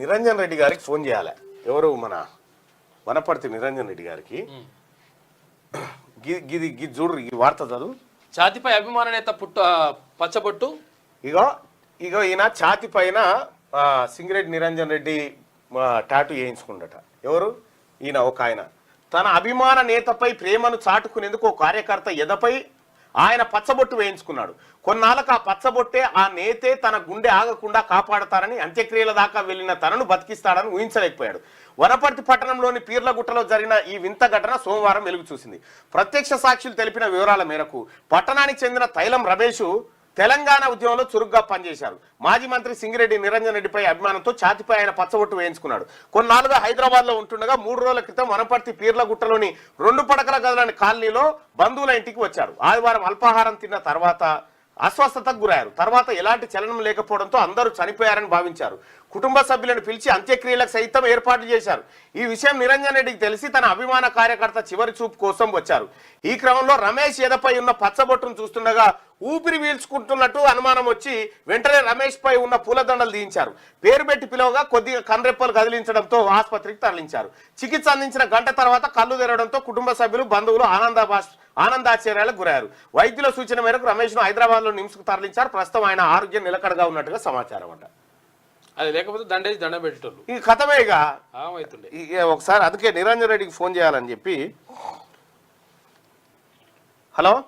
నిరంజన్ రెడ్డి గారికి ఫోన్ చేయాలి. ఎవరు మన వనపర్తి నిరంజన్ రెడ్డి గారికి? గిది గిది చూడు ఈ వార్త చదువు. ఛాతిపై అభిమాన నేత పుట్ట పచ్చబొట్టు. ఇగో ఇగో ఈయన ఛాతి పైన సింగిరెడ్డి నిరంజన్ రెడ్డి టాటూ వేయించుకుండట ఎవరు? ఈయన ఒక ఆయన. తన అభిమాన నేతపై ప్రేమను చాటుకునేందుకు ఒక కార్యకర్త ఎదపై ఆయన పచ్చబొట్టు వేయించుకున్నాడు. కొన్నాళ్ళకు ఆ పచ్చబొట్టే ఆ నేతే తన గుండె ఆగకుండా కాపాడతారని అంత్యక్రియల దాకా వెళ్ళిన తనను బతికిస్తాడని ఊహించలేకపోయాడు. వనపర్తి పట్టణంలోని పీర్లగుట్టలో జరిగిన ఈ వింత ఘటన సోమవారం వెలుగు చూసింది. ప్రత్యక్ష సాక్షులు తెలిపిన వివరాల మేరకు పట్టణానికి చెందిన తైలం రమేష్ తెలంగాణ ఉద్యమంలో చురుగ్గా పనిచేశారు. మాజీ మంత్రి సింగిరెడ్డి నిరంజన్ రెడ్డిపై అభిమానంతో ఛాతిపై ఆయన పచ్చబొట్టు వేయించుకున్నాడు. కొన్నాళ్ళుగా హైదరాబాద్లో ఉంటుండగా మూడు రోజుల క్రితం వనపర్తి పీర్లగుట్టలోని రెండు పడకల గదులని కాలనీలో బంధువుల ఇంటికి వచ్చారు. ఆదివారం అల్పాహారం తిన్న తర్వాత అస్వస్థతకు గురయ్యారు. తర్వాత ఎలాంటి చలనం లేకపోవడంతో అందరూ చనిపోయారని భావించారు. కుటుంబ సభ్యులను పిలిచి అంత్యక్రియలకు సైతం ఏర్పాటు చేశారు. ఈ విషయం నిరంజన్ రెడ్డికి తెలిసి తన అభిమాన కార్యకర్త చివరి చూపు కోసం వచ్చారు. ఈ క్రమంలో రమేష్ ఎదపై ఉన్న పచ్చబొట్టును చూస్తుండగా ఊపిరి పీల్చుకుంటున్నట్టు అనుమానం వచ్చి వెంటనే రమేష్ పై ఉన్న పూలదండలు దించారు. పేరు పెట్టి పిలవగా కొద్దిగా కన్రెప్పలు కదిలించడంతో ఆసుపత్రికి తరలించారు. చికిత్స అందించిన గంట తర్వాత కళ్ళు తెరవడంతో కుటుంబ సభ్యులు బంధువులు ఆనంద ఆనందాశ్చర్యాలకు గురయ్యారు. వైద్యుల సూచన మేరకు రమేష్ను హైదరాబాద్లో నిమ్స్ తరలించారు. ప్రస్తుతం ఆయన ఆరోగ్యం నిలకడగా ఉన్నట్టుగా సమాచారం అంటారు అది లేకపోతే దండేసి దండ పెట్టేటోళ్ళు. ఈ కథమే ఇక ఆమైతుండే. ఈ- ఒకసారి అందుకే నిరంజన్ రెడ్డికి ఫోన్ చేయాలని చెప్పి. హలో?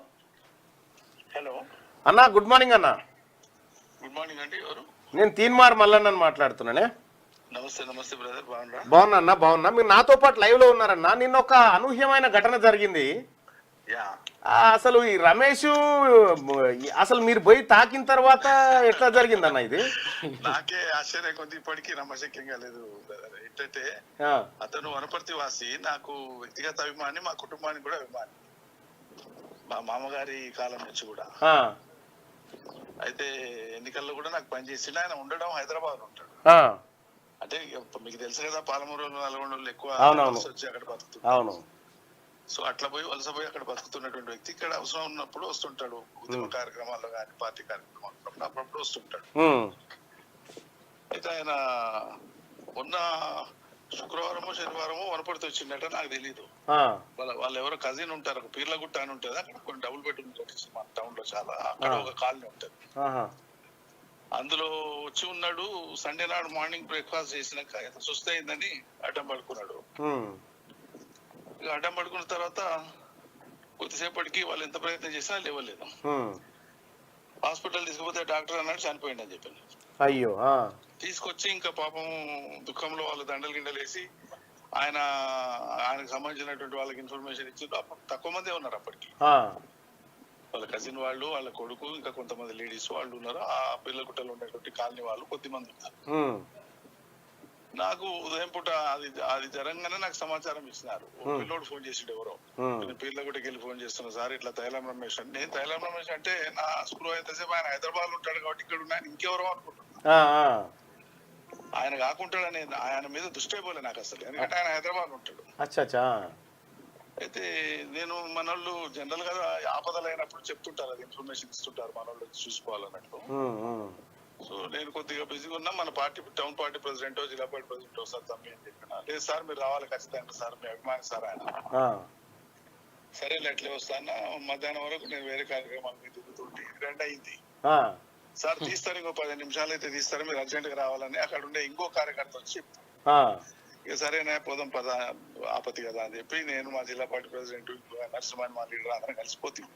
హలో. అన్నా గుడ్ మార్నింగ్ అన్నా. గుడ్ మార్నింగ్ అండి ఎవరు? నేను తీన్మార్ మల్లన్నని మాట్లాడుతున్నానే. నమస్తే నమస్తే బ్రదర్ బాగున్నా అన్న బాగున్నా. మీరు నాతో పాటు లైవ్లో ఉన్నారన్నా నిన్న ఒక అనూహ్యమైన ఘటన జరిగింది. యా. ఆ, అసలు ఈ రమేష్ అసలు మీరు పోయి తాకిన తర్వాత ఎట్లా జరిగిందన్న ఇది? నాకే ఆశ్చర్యం కొద్ది ఇప్పటికీ నమ్మశక్యంగా లేదు ఏంటంటే అతను వనపర్తి వాసి నాకు వ్యక్తిగత అభిమాని మా కుటుంబానికి కూడా అభిమాని. మా మామగారి కాలం నుంచి కూడా. అయితే ఎన్నికల్లో కూడా నాకు పనిచేసిండు ఆయన ఉండడం హైదరాబాద్ ఉంటాడు. అంటే మీకు తెలుసు కదా పాలమూరు నల్గొండలు ఎక్కువ వచ్చి అక్కడ బతుకుతుంది సో అట్లా పోయి వలస పోయి అక్కడ బతుకుతున్నటువంటి వ్యక్తి ఇక్కడ అవసరం ఉన్నప్పుడు వస్తుంటాడు. ఉద్యమ కార్యక్రమాల్లో కానీ పార్టీ కార్యక్రమాల్లో ఉన్నప్పుడు అప్పుడప్పుడు వస్తుంటాడు. అయితే ఆయన మొన్న శుక్రవారమో శనివారమో వనపడితే వచ్చిందట నాకు తెలియదు వాళ్ళ వాళ్ళు ఎవరో కజిన్ ఉంటారు ఒక పీర్లగుట్ట అని ఉంటుంది. అక్కడ కొన్ని డబుల్ బెడ్రూమ్ కట్టించి మన టౌన్లో చాలా. అక్కడ ఒక కాలనీ ఉంటుంది. అందులో వచ్చి ఉన్నాడు. సండే నాడు మార్నింగ్ బ్రేక్ఫాస్ట్ చేసినాక ఎంత సుస్థ అయిందని అడ్డం పడుకున్నాడు. అడ్డం పడుకున్న తర్వాత కొద్దిసేపటికి వాళ్ళు ఎంత ప్రయత్నం చేసినా లేవలేదు. హాస్పిటల్ తీసుకుపోతే డాక్టర్ అన్నాడు చనిపోయింది అని చెప్పాను అయ్యో తీసుకొచ్చి ఇంకా పాపం దుఃఖంలో వాళ్ళు దండలు గిండలు వేసి ఆయన ఆయనకు సంబంధించినటువంటి వాళ్ళకి ఇన్ఫర్మేషన్ ఇచ్చి తక్కువ మందే ఉన్నారు అప్పటికి. వాళ్ళ కజిన్ వాళ్ళు వాళ్ళ కొడుకు ఇంకా కొంతమంది లేడీస్ వాళ్ళు ఉన్నారు. ఆ పిల్ల గుట్టలో ఉండేటువంటి కాలనీ వాళ్ళు కొద్ది మంది ఉన్నారు. నాకు ఉదయం పూట అది అది జరగగానే నాకు సమాచారం ఇచ్చినారు. పిల్లోడు ఫోన్ చేసిండు ఎవరో. నేను పిల్ల గుట్టకి వెళ్ళి ఫోన్ చేస్తున్నా సార్ ఇట్లా తైలం రమేష్ అంటే నేను తైలం రమేష్ అంటే నా స్కూల్ ఎంతసేపు ఆయన హైదరాబాద్లో ఉంటాడు కాబట్టి ఇక్కడ ఉన్నాను ఇంకెవరో అనుకుంటున్నా ఆ, ఆ, ఆయన కాకుంటాడని ఆయన మీద దృష్టి పోలే నాకు అసలు. ఎందుకంటే ఆయన హైదరాబాద్ ఉంటాడు. అచ్చా అయితే నేను మనోళ్ళు జనరల్గా ఆపదలు అయినప్పుడు చెప్తుంటారు అది ఇన్ఫర్మేషన్ ఇస్తుంటారు మనోళ్ళు చూసుకోవాలన్నట్టు. సో నేను కొద్దిగా బిజీగా ఉన్నా మన పార్టీ టౌన్ పార్టీ ప్రెసిడెంట్ జిల్లా పార్టీ ప్రెసిడెంట్ వస్తారు తమ్మి అని చెప్పిన లేదు సార్ మీరు రావాలి ఖచ్చితంగా సార్ మీ అభిమాని సార్ ఆయన. ఆ, సరే అట్లే వస్తాను మధ్యాహ్నం వరకు నేను వేరే కార్యక్రమాల మీద తిరుగుతుంటే రెండు అయింది. సార్ తీస్తారు ఇంకో పది నిమిషాలు అయితే తీస్తారు మీరు అర్జెంట్గా రావాలని. అక్కడ ఉండే ఇంకో కార్యకర్త వచ్చి ఇక సరేనా పోదాం పద ఆపత్తి కదా అని చెప్పి నేను మా జిల్లా పార్టీ ప్రెసిడెంట్ నరసింహన్ మా లీడర్ అందరం కలిసిపోతాం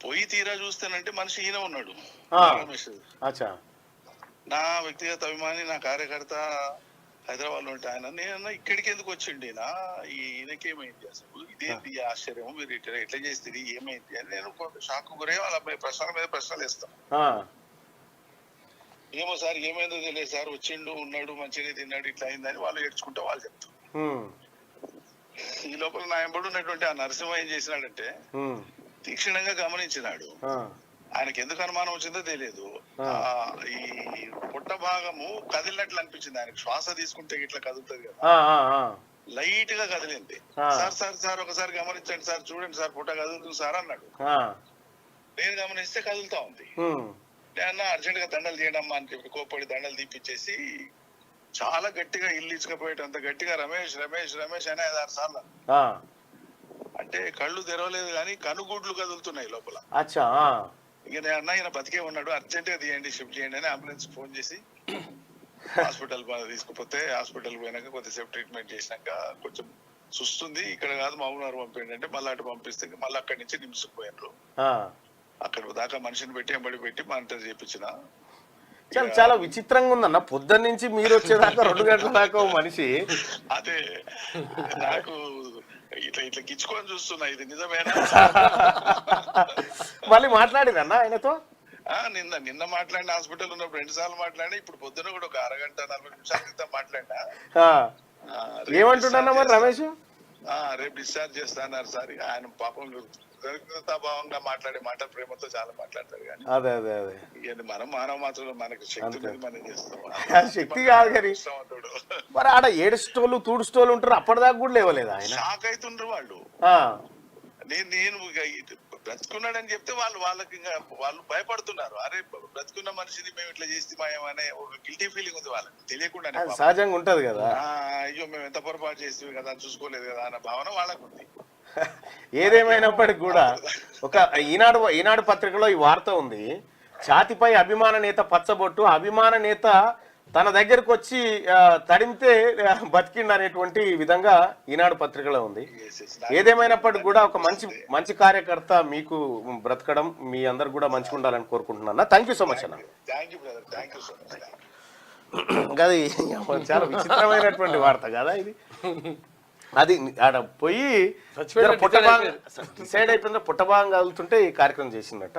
పోయి తీరా చూస్తానంటే మనిషి ఈయన ఉన్నాడు. నా వ్యక్తిగత అభిమాని నా కార్యకర్త హైదరాబాద్లో ఉంటే ఆయన నేను ఇక్కడికి ఎందుకు వచ్చిండి? నా ఈయనకి ఏమైంది అసలు? ఇదేంటి ఆశ్చర్యం మీరు ఇట్లా ఎట్లా చేస్తుంది ఏమైంది? అని నేను కొంత షాక్ గురై వాళ్ళ మీద ప్రశ్నల మీద ప్రశ్నలు వేస్తాను ఏమో సార్ ఏమైందో తెలియదు సార్ వచ్చిండు ఉన్నాడు మంచిగా తిన్నాడు ఇట్లా అయిందని వాళ్ళు ఏడ్చుకుంటే వాళ్ళు చెప్తారు. ఈ లోపల నా ఎంబడి ఉన్నటువంటి ఆ నరసింహ ఏం చేసినాడంటే తీక్షణంగా గమనించినాడు. ఆయనకి ఎందుకు అనుమానం వచ్చిందో తెలియదు. ఈ పొట్ట భాగము కదిలినట్లు అనిపించింది. ఆయనకు శ్వాస తీసుకుంటే ఇట్లా కదులుతుంది కదా. లైట్గా కదిలింది. సార్ సార్ సార్ ఒకసారి గమనించండి సార్ చూడండి సార్ పొట్ట కదులుతుంది సార్ అన్నాడు. నేను గమనిస్తే కదులుతా ఉంది. నేను అర్జెంట్గా దండలు తీయడమ్మా అని చెప్పి కోపడి దండలు తీపిచ్చేసి చాలా గట్టిగా ఇల్లు ఇచ్చుకపోయేటంత గట్టిగా రమేష్ రమేష్ రమేష్ అనే ఐదారు సార్లు అంటే కళ్ళు తెరవలేదు కానీ కనుగుడ్లు కదులుతున్నాయి లోపల. అచ్చా ఇక నేను అన్న ఈయన బతికే ఉన్నాడు. అర్జెంట్గా తీయండి షిఫ్ట్ చేయండి అని అంబులెన్స్ ఫోన్ చేసి హాస్పిటల్ తీసుకుపోతే హాస్పిటల్ పోయినాక కొద్దిసేపు ట్రీట్మెంట్ చేసినాక కొంచెం సుస్తుంది. ఇక్కడ కాదు మామూలు పంపించండి అంటే మళ్ళీ అటు పంపిస్తే మళ్ళీ అక్కడి నుంచి నిమ్స్కి పోయినారు ఆ. అక్కడ దాకా మనిషిని పెట్టి ఎంబడి పెట్టి మానిటర్ చేయించిన చాలా చాలా విచిత్రంగా ఉందన్న. పొద్దున్న నుంచి మీరు వచ్చేదాకా రెండు గంటల దాకా మనిషి. అదే నాకు ఇట్లా ఇట్లా గిచ్చుకొని చూస్తున్నా. ఇది నిజమేనా? మళ్ళీ మాట్లాడిందన్న ఆయనతో? నిన్న నిన్న మాట్లాడిన హాస్పిటల్ ఉన్నప్పుడు రెండు సార్లు మాట్లాడినా ఇప్పుడు పొద్దున కూడా ఒక అరగంట నలభై నిమిషాల క్రితం మాట్లాడినా. ఏమంటున్నా మరి రమేష్? ఆ, రేపు డిశ్చార్జ్ చేస్తాన్నారు సార్. ఆయన పాపం భావంగా మాట్లాడే మాట ప్రేమతో చాలా మాట్లాడతారు కానీ. అదే అదే అదే. మనం మానవ మాత్రం మనకు శక్తి మనం చేస్తాం. శక్తి కాదు కానీ. మరి ఆడ ఏడుస్టోళ్ళు తూడుస్టోళ్ళు ఉంటారు అప్పటిదాకా కూడా లేవలేదు ఆయన? షాక్ అవుతుండ్రు వాళ్ళు. నేను నేను బ్రతుకున్నాడని చెప్తే వాళ్ళు వాళ్ళకి ఇంకా వాళ్ళు భయపడుతున్నారు. అరే బ్రతుకున్న మనిషిని మేము ఇట్లా చేస్తామేమనే ఒక గిల్టీ ఫీలింగ్ ఉంది వాళ్ళకి. పాపం. సహజంగా ఉంటది కదా. అయ్యో మేము ఎంత పొరపాటు చేస్తాం కదా చూసుకోలేదు కదా అన్న భావన వాళ్ళకు ఉంది ఏదేమైనప్పటికి కూడా ఒక ఈనాడు ఈనాడు పత్రికలో ఈ వార్త ఉంది. ఛాతిపై అభిమాన నేత పచ్చబొట్టు అభిమాన నేత తన దగ్గరకు వచ్చి తడిమితే ఆ, బతికిండు అనేటువంటి విధంగా ఈనాడు పత్రికలో ఉంది. ఏదేమైనప్పటికి కూడా ఒక మంచి మంచి కార్యకర్త మీకు బ్రతకడం మీ అందరు కూడా మంచిగా ఉండాలని కోరుకుంటున్నాను థ్యాంక్ యూ సో మచ్ అన్న. అది చాలా విచిత్రమైనటువంటి వార్త కదా ఇది. అది ఆడ పోయి సైడ్ అయిపోయిందో పుట్ట భాగం కదులుతుంటే ఈ కార్యక్రమం చేసిందట.